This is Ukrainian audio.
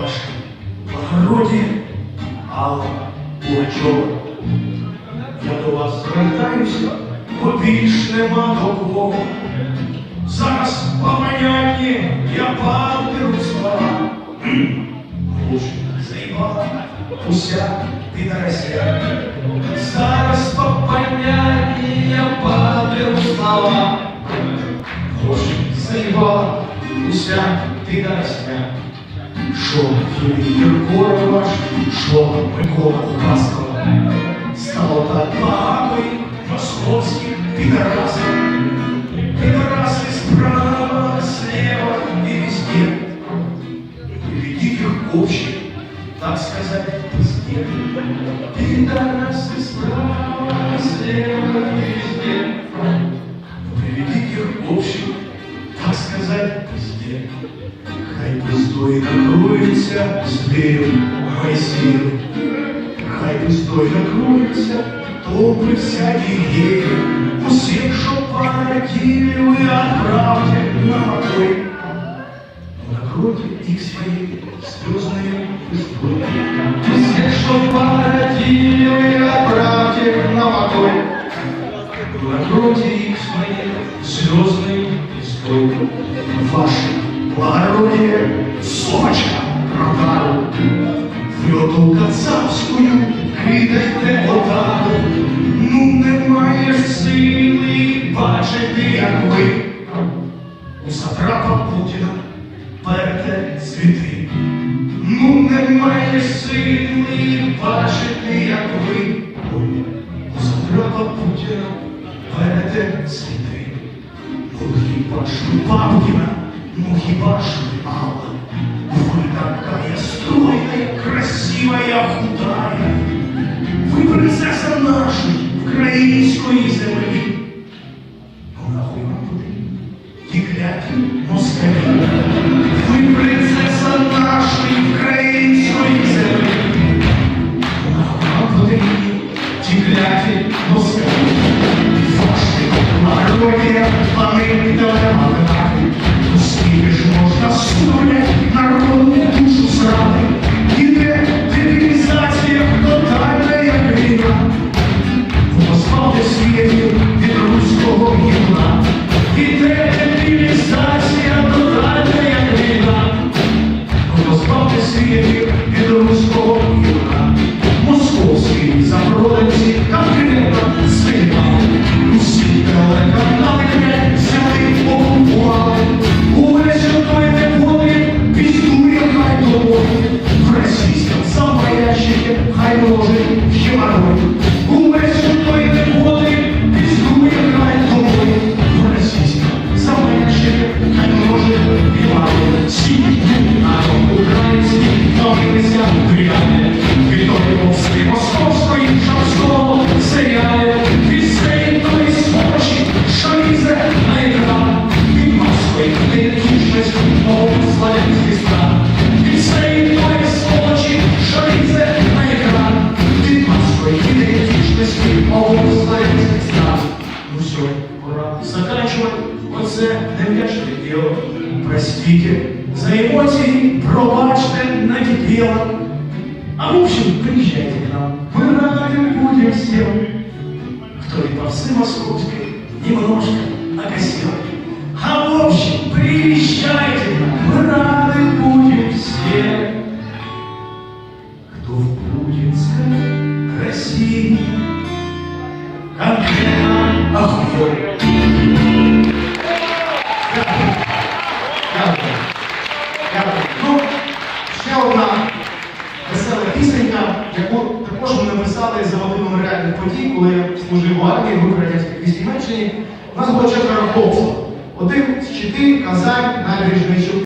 Ваше благородіє, Алла Пугачова. Я до вас звертаюся, бо більш нема до кого. Зараз поманятні, я палки слова. Глуші заїбала уся підарася. Зараз по понятні я падаю слова. Гроші заїбала уся підарася. Що Юрій Киркоров ваш, що Микола Ласкова. Стало так багато і московських підарасів. Підараси справа, слева и везде. Приведите их общий, так сказать, везде. Пидорасы справа, слева и везде. Приведите их общий, так сказать, везде. Хай пустой накроется зверем Моисеем. Хай пустой накроется толпы всяких геев. Усех, что породили, вы отправьте на покой. Но накройте их своей слезной историей. Всех, что породили, отправьте на покой. Накройте их своей слезной историей. Ваше благородие, сочка, ротару. Ви оту кацапською кидайте отаку. Ну немає сили бачити, як ви у сатрапа Путіна немає сили бачити, як ви сатрапа Путіна перте світи. Ну хіба ж ви Павкіна, ну хіба ж ви Алла? Вы такая стройная, красивая, худая. Вы принцесса нашей української землі. Ну нахуй вам потрібні ті кляті москалі. Нахуй ті кляті москалі. Ваші народі, пани телемагнати. Ну скільки ж можна стулять народу душу срати? Іде дебілізація, тотальна як війна. Позбавте світів від руського гімна. Іде дебілізація, тотальна як війна. Позбавте світів від руського гімна. Ложить хеморой. Увесь той не воли, піздує хай доводить. В російському самоящике хай ложить хеморой. Всі народ український, новилися гряне. Вітовський, московської, шарського серіалі. Пісень той смочі, що лізе на екран. Від не кішність, мов славянський стран. Оце невдячне діло. Простите за эмоции, пробачьте, накипело. А в общем, приезжайте к нам. Мы рады будем всем. Кто и по всей московской немножко окосел. А в общем, приезжайте к нам. Мы рады будем всем. Кто в путинской России конкретно охуел. За мотивом реальних подій, коли я служив в армії, в Українській військовій Німеччині. У нас було четверо хлопців. Один з Чити, Казань, набережний Чу-